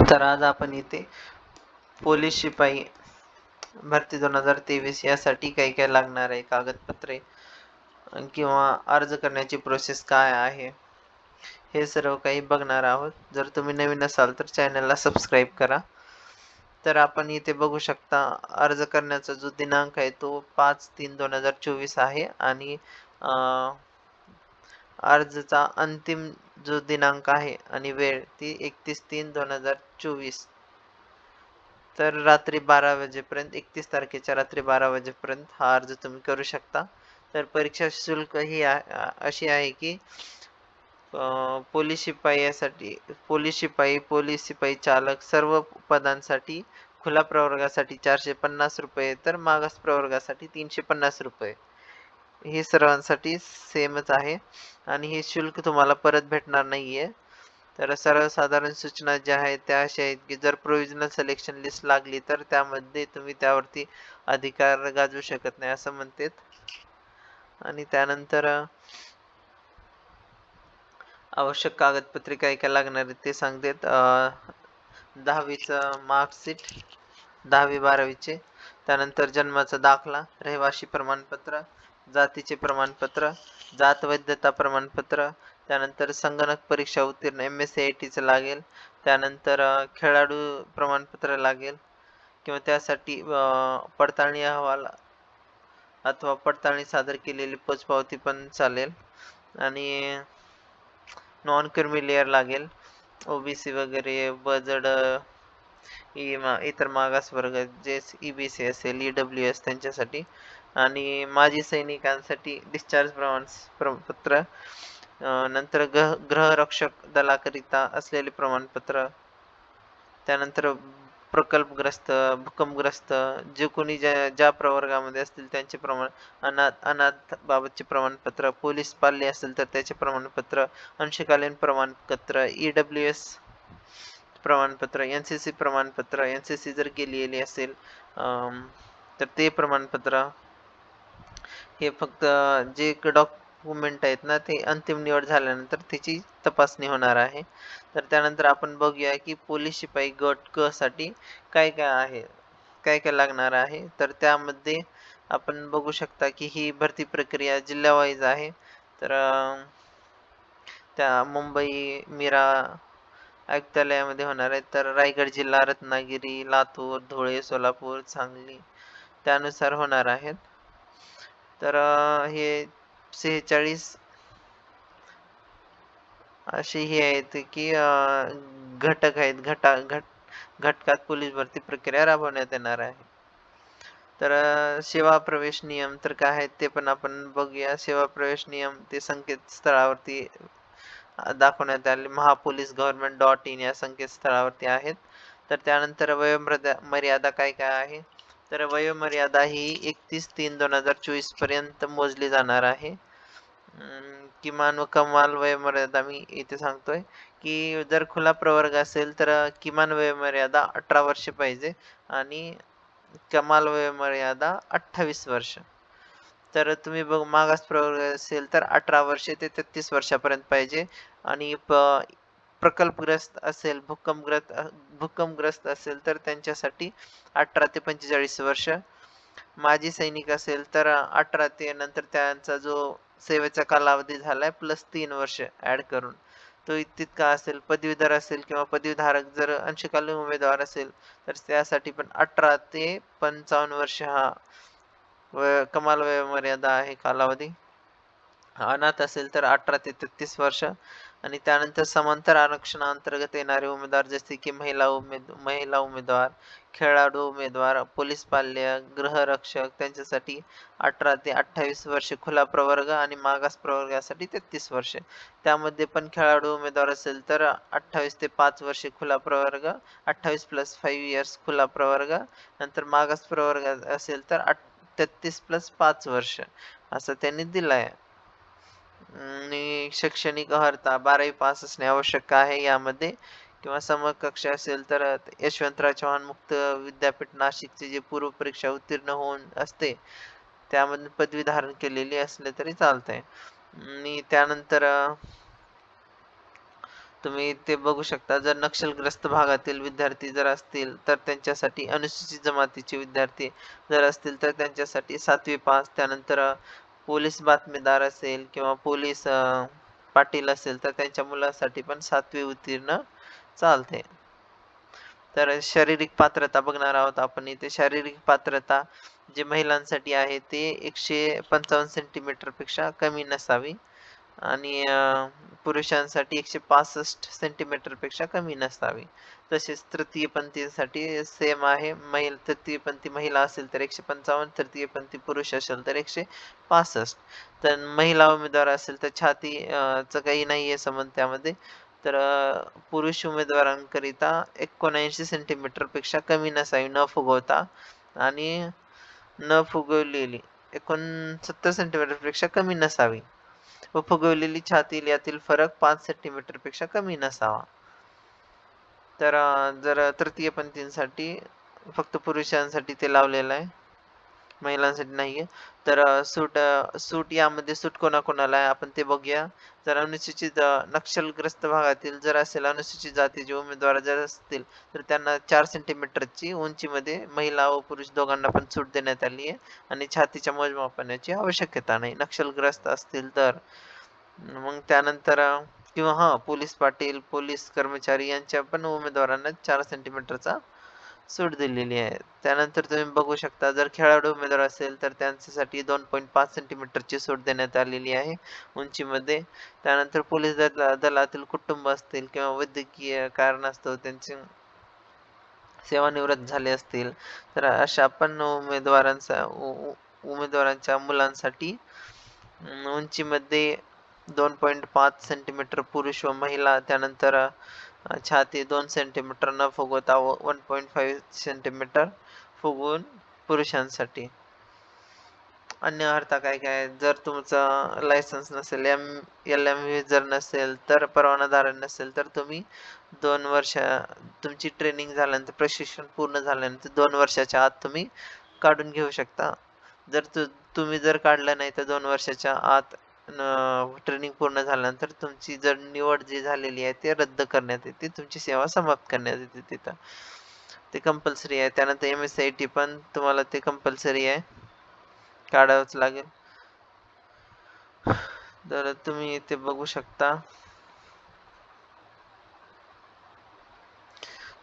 तर आज आपण इथे पोलीस शिपाई भरती दोन हजार तेवीस यासाठी काही काय लागणार आहे कागदपत्रे किंवा अर्ज करण्याची प्रोसेस काय आहे हे सर्व काही बघणार आहोत. जर तुम्ही नवीन असाल तर चॅनलला सबस्क्राईब करा. तर आपण इथे बघू शकता अर्ज करण्याचा जो दिनांक आहे तो पाच तीन दोन हजार चोवीस आहे आणि अर्जचा अंतिम जो दिनांक आहे आणि वेळ ती एकतीस तीन दोन हजार चोवीस. तर रात्री बारा वाजेपर्यंत एकतीस तारखेच्या रात्री बारा वाजेपर्यंत हा अर्ज तुम्ही करू शकता. तर परीक्षा शुल्क ही अशी आहे की अं, पोलीस शिपाई यासाठी पोलीस शिपाई पोलीस शिपाई चालक सर्व पदांसाठी खुला प्रवर्गासाठी चारशे पन्नास रुपये तर मागास प्रवर्गासाठी तीनशे पन्नास रुपये. हे सर्वांसाठी सेमच आहे. आणि हे शुल्क तुम्हाला परत भेटणार नाहीये. तर सर्वसाधारण सूचना ज्या आहेत त्या अशा आहेत की जर प्रोव्हिजनल सिलेक्शन लिस्ट लागली तर त्यामध्ये तुम्ही त्यावरती अधिकार गाजवू शकत नाही असं म्हणतात. आणि त्यानंतर आवश्यक कागदपत्रे काय काय लागणार आहेत ते सांगतात. अं, दहावीचं मार्कशीट दहावी बारावीचे. त्यानंतर जन्माचा दाखला रहिवासी प्रमाणपत्र जातीचे प्रमाणपत्र जात वैधता प्रमाणपत्र त्यानंतर संगणक परीक्षा उत्तीर्ण एम एस सी आय टीचं लागेल त्यानंतर खेळाडू प्रमाणपत्र लागेल किंवा त्यासाठी पडताळणी अहवाल अथवा पडताळणी सादर केलेली पोचपावती पण चालेल. आणि नॉन क्रिमी लागेल ओबीसी वगैरे बजड इ मा- इतर मागास वर्ग जे ईबीसी असेल डब्ल्यू एस त्यांच्यासाठी आणि माजी सैनिकांसाठी डिस्चार्ज प्रमाण प्रमाणपत्र नंतर ग्रह ग्रहरक्षक दलाकरिता असलेले प्रमाणपत्र त्यानंतर प्रकल्पग्रस्त भूकंपग्रस्त जे कोणी ज्या ज्या प्रवर्गामध्ये असतील त्यांचे प्रमाण अनाथ अनाथ बाबतचे प्रमाणपत्र पोलीस पाल्ले असेल तर त्याचे प्रमाणपत्र अंशकालीन प्रमाणपत्र ई डब्ल्यू एस प्रमाणपत्र एन सी सी प्रमाणपत्र एन सी सी जर केलेली असेल तर ते प्रमाणपत्र हे फक्त जे डॉक्युमेंट आहेत ना ते अंतिम निवड झाल्यानंतर त्याची तपासणी होणार आहे. तर त्यानंतर आपण बघूया की पोलीस शिपाई गट क साठी काय काय आहे काय काय लागणार आहे. तर त्यामध्ये आपण बघू शकता की ही भरती प्रक्रिया जिल्हावाईज आहे. तर त्या मुंबई मीरा आयुक्तालयामध्ये होणार आहे. तर रायगड जिल्हा रत्नागिरी लातूर धुळे सोलापूर सांगली त्यानुसार होणार आहेत. तर हे सेहेचाळीस अशी हे आहेत की घटक आहेत. घटा घट घटकात पोलीस भरती प्रक्रिया राबवण्यात येणार आहे. तर सेवा प्रवेश नियम तर काय आहेत ते पण आपण बघूया. सेवा प्रवेश नियम ते संकेतस्थळावरती दाखवण्यात आले. महापोलीस गव्हर्नमेंट डॉट इन या संकेतस्थळावरती आहेत. तर त्यानंतर वयोमर्यादा मर्यादा काय काय आहे? तर वयोमर्यादा ही एकतीस तीन दोन हजार चोवीसपर्यंत मोजली जाणार आहे. किमान व कमाल वयोमर्यादा मी इथे सांगतोय की जर खुला प्रवर्ग असेल तर किमान वयोमर्यादा अठरा वर्ष पाहिजे आणि कमाल वयोमर्यादा अठ्ठावीस वर्ष. तर तुम्ही बघ मागास प्रवर्ग असेल तर अठरा वर्षे ते तेहतीस वर्षापर्यंत पाहिजे आणि प- प्रकल्पग्रस्त असेल भूकंपग्रस्त भूकंपग्रस्त असेल तर त्यांच्यासाठी अठरा ते पंचेचाळीस वर्ष. माजी सैनिक असेल तर अठरा ते नंतर त्यांचा जो सेवेचा कालावधी झालाय प्लस तीन वर्ष ऍड करून. तो तितका असेल पदवीधर असेल किंवा पदवीधारक जर अंशकालीन उमेदवार असेल तर त्यासाठी पण अठरा ते पंचावन्न वर्ष हा वय कमाल वयोमर्यादा आहे कालावधी. अनाथ असेल तर अठरा ते तेहतीस वर्ष. आणि त्यानंतर समांतर आरक्षणाअंतर्गत येणारे उमेदवार जसे की महिला उमेद महिला उमेदवार खेळाडू उमेदवार पोलीस पाल्य गृहरक्षक त्यांच्यासाठी अठरा ते अठ्ठावीस वर्ष खुला प्रवर्ग आणि मागास प्रवर्गासाठी तेहतीस वर्ष. त्यामध्ये पण खेळाडू उमेदवार असेल तर अठ्ठावीस ते पाच वर्ष खुला प्रवर्ग अठ्ठावीस प्लस फाईव्ह इयर्स खुला प्रवर्ग नंतर मागास प्रवर्ग असेल तर तेहतीस प्लस पाच वर्ष असं त्यांनी दिलंय. आणि शैक्षणिक अर्हता बारावी पास असणे आवश्यक आहे यामध्ये. किंवा समकक्ष असेल तर यशवंतराव चव्हाण मुक्त विद्यापीठ नाशिकचे जे पूर्व परीक्षा उत्तीर्ण होऊन असते त्यामध्ये पदवी धारण केलेली असले तरी चालतंय. आणि त्यानंतर तुम्ही ते बघू शकता जर नक्षलग्रस्त भागातील विद्यार्थी जर असतील तर त्यांच्यासाठी अनुसूचित जमातीचे विद्यार्थी जर असतील तर त्यांच्यासाठी सातवी पास त्यानंतर पोलीस बातमीदार असेल किंवा पोलीस पाटील असेल तर त्यांच्या मुलासाठी पण सातवी उत्तीर्ण चालते. तर शारीरिक पात्रता बघणार आहोत आपण इथे. शारीरिक पात्रता जे महिलांसाठी आहे ते एकशे पंचावन्न सेंटीमीटरपेक्षा कमी नसावी. आणि पुरुषांसाठी एकशे पासष्ट सेंटीमीटरपेक्षा कमी नसावी. तसेच तृतीयपंथीसाठी सेम आहे. महिला तृतीयपंथी महिला असेल तर एकशे पंचावन्न तृतीयपंथी पुरुष असेल तर एकशे पासष्ट. तर महिला उमेदवार असेल तर छाती काही नाही आहे संबंध त्यामध्ये. तर पुरुष उमेदवारांकरिता एकोणऐंशी सेंटीमीटरपेक्षा कमी नसावी. न फुगवता आणि न फुगवलेली एकोणसत्तर सेंटीमीटरपेक्षा कमी नसावी. व फुगवलेली छाती यातील फरक पाच सेंटीमीटरपेक्षा कमी नसावा. तर जर जर तृतीयपंथींसाठी फक्त पुरुषांसाठी ते लावलेलं आहे. महिलांसाठी नाहीये. तर सूट सूट यामध्ये सूट कोणाकोणाला आहे? आपण ते बघूया. जर अनुसूचित नक्षलग्रस्त भागातील जर असेल अनुसूचित जातीचे उमेदवार जर असतील तर त्यांना चार सेंटीमीटरची उंचीमध्ये महिला व पुरुष दोघांना पण सूट देण्यात आली आहे. आणि छातीच्या मोजमापनाची आवश्यकता नाही. नक्षलग्रस्त असतील तर. मग त्यानंतर किंवा हा पोलीस पाटील पोलीस कर्मचारी यांच्या पण उमेदवारांना चार सेंटीमीटरचा सूट दिलेली आहे. त्यानंतर तुम्ही बघू शकता जर खेळाडू उमेदवार असेल तर त्यांच्यासाठी दोन पॉईंट पाच सेंटीमीटरची सूट देण्यात आलेली आहे उंचीमध्ये. त्यानंतर पोलीस दला दलातील कुटुंब असतील किंवा वैद्यकीय कारण असतो त्यांचे सेवानिवृत्त झाले असतील तर अशा पण उमेदवारांचा उमेदवारांच्या मुलांसाठी उंचीमध्ये दोन पॉईंट पाच सेंटीमीटर पुरुष व महिला त्यानंतर छाती दोन सेंटीमीटर न फुगवता वन पॉईंट फाईव्ह सेंटीमीटर फुगवून पुरुषांसाठी. अन्य अर्था काय काय? जर तुमचं लायसन्स नसेल एम एल एम व्ही जर नसेल तर परवानाधारक नसेल तर तुम्ही दोन वर्ष तुमची ट्रेनिंग झाल्यानंतर प्रशिक्षण पूर्ण झाल्यानंतर दोन वर्षाच्या आत तुम्ही काढून घेऊ शकता. जर तु तुम्ही जर काढलं नाही तर दोन वर्षाच्या आत ट्रेनिंग पूर्ण झाल्यानंतर तुमची जर निवड जी झालेली आहे ते रद्द करण्यात येते. तुमची सेवा समाप्त करण्यात येते तिथं. ते कंपल्सरी आहे. त्यानंतर एम एस आय टी पण तुम्हाला ते कंपल्सरी आहे. काढावंच लागेल. तर तुम्ही इथे बघू शकता.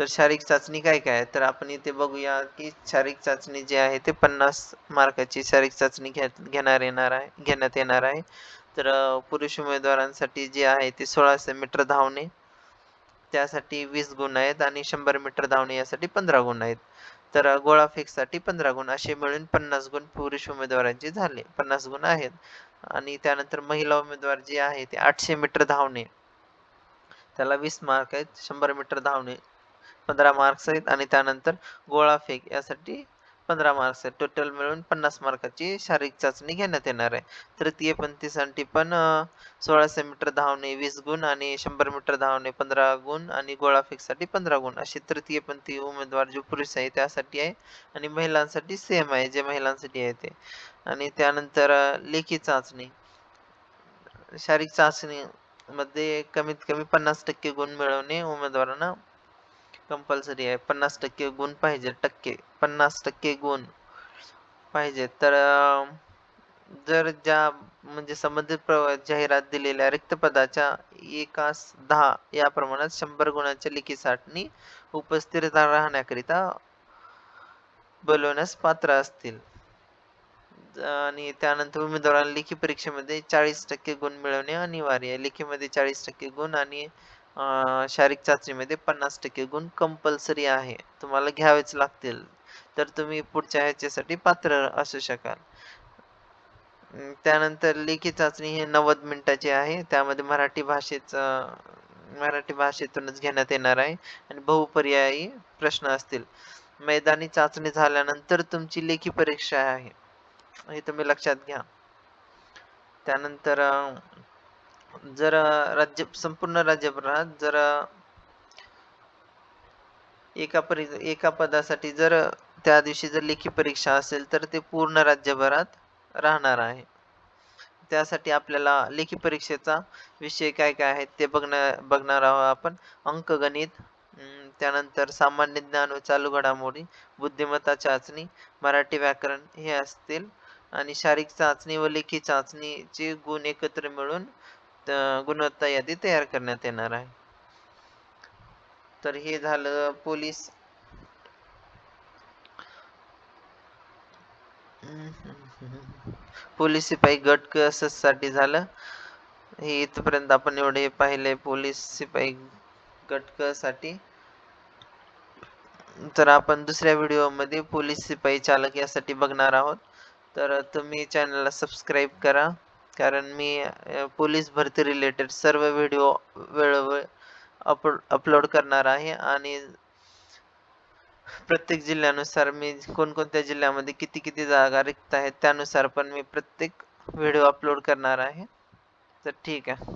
तर शारीरिक चाचणी काय काय तर आपण इथे बघूया की शारीरिक चाचणी जी आहे ते पन्नास मार्काची शारीरिक चाचणी घेत घेणार येणार आहे घेण्यात येणार आहे. तर पुरुष उमेदवारांसाठी जे आहे ते सोळाशे मीटर धावणे त्यासाठी वीस गुण आहेत आणि शंभर मीटर धावणे यासाठी पंधरा गुण आहेत. तर गोळाफेकसाठी पंधरा गुण असे मिळून पन्नास गुण पुरुष उमेदवारांचे झाले पन्नास गुण आहेत. आणि त्यानंतर महिला उमेदवार जे आहे ते आठशे मीटर धावणे त्याला वीस मार्क आहेत शंभर मीटर धावणे पंधरा मार्क्स आहेत आणि त्यानंतर गोळाफेक यासाठी पंधरा मार्क्स आहेत. टोटल मिळून पन्नास मार्काची शारीरिक चाचणी घेण्यात येणार आहे. तृतीयपंथीसाठी पण सोळाशे मीटर धावणे वीस गुण आणि शंभर मीटर धावणे पंधरा गुण आणि गोळाफेकसाठी पंधरा गुण. असे तृतीयपंथी उमेदवार जो पुरुष आहे त्यासाठी आहे आणि महिलांसाठी सेम आहे जे महिलांसाठी आहे ते. आणि त्यानंतर लेखी चाचणी. शारीरिक चाचणी मध्ये कमीत कमी पन्नास टक्के गुण मिळवणे उमेदवारांना कंपल्सरी आहे. पन्नास टक्के गुण पाहिजे. टक्के. पन्नास टक्के गुण पाहिजे. तर जर ज्या म्हणजे संबंधित जाहिरात दिलेल्या रिक्त पदाच्या एकास दहा या प्रमाणात शंभर गुणांच्या लिखीसाठी उपस्थित राहण्याकरिता बोलवण्यास पात्र असतील. आणि त्यानंतर उमेदवारांना लेखी परीक्षेमध्ये चाळीस टक्के गुण मिळवणे अनिवार्य आहे. लेखीमध्ये चाळीस टक्के गुण आणि शारीरिक चाचणीमध्ये पन्नास टक्के गुण कंपल्सरी आहे. तुम्हाला घ्यावेच लागतील. तर तुम्ही पुढच्या ह्याच्यासाठी पात्र असू शकाल. त्यानंतर लेखी चाचणी हे नव्वद मिनिटाची आहे. त्यामध्ये मराठी भाषेचं मराठी भाषेतूनच घेण्यात येणार आहे आणि बहुपर्यायी प्रश्न असतील. मैदानी चाचणी झाल्यानंतर तुमची लेखी परीक्षा आहे. हे तुम्ही लक्षात घ्या. त्यानंतर अं, जर राज्य संपूर्ण राज्यभरात जर एका परी एका पदासाठी जर त्या दिवशी जर लेखी परीक्षा असेल तर ते पूर्ण राज्यभरात राहणार आहे. त्यासाठी आपल्याला लेखी परीक्षेचा विषय काय काय आहेत ते बघणार बघणार आहोत आपण. अंकगणित अं, त्यानंतर सामान्य ज्ञान व चालू घडामोडी बुद्धिमत्ता चाचणी मराठी व्याकरण हे असतील. आणि शारीरिक चाचणी व लेखी चाचणीचे गुण एकत्र मिळून गुणवत्ता यादी तयार करण्यात येणार आहे. तर हे झालं पोलीस. पोलीस शिपाई गट क साठी झालं? हे इथपर्यंत आपण एवढे पाहिले पोलीस शिपाई गटसाठी तर आपण दुसऱ्या व्हिडिओमध्ये पोलीस शिपाई चालक यासाठी बघणार आहोत. तर तुम्ही चॅनलला सबस्क्राईब करा. कारण मी पोलीस भरती रिलेटेड सर्व व्हिडिओ वेळोवेळ अप अपलोड करणार आहे आणि प्रत्येक जिल्ह्यानुसार मी कोणकोणत्या जिल्ह्यामध्ये किती किती जागा रिक्त आहेत त्यानुसार पण मी प्रत्येक व्हिडिओ अपलोड करणार आहे. तर ठीक आहे.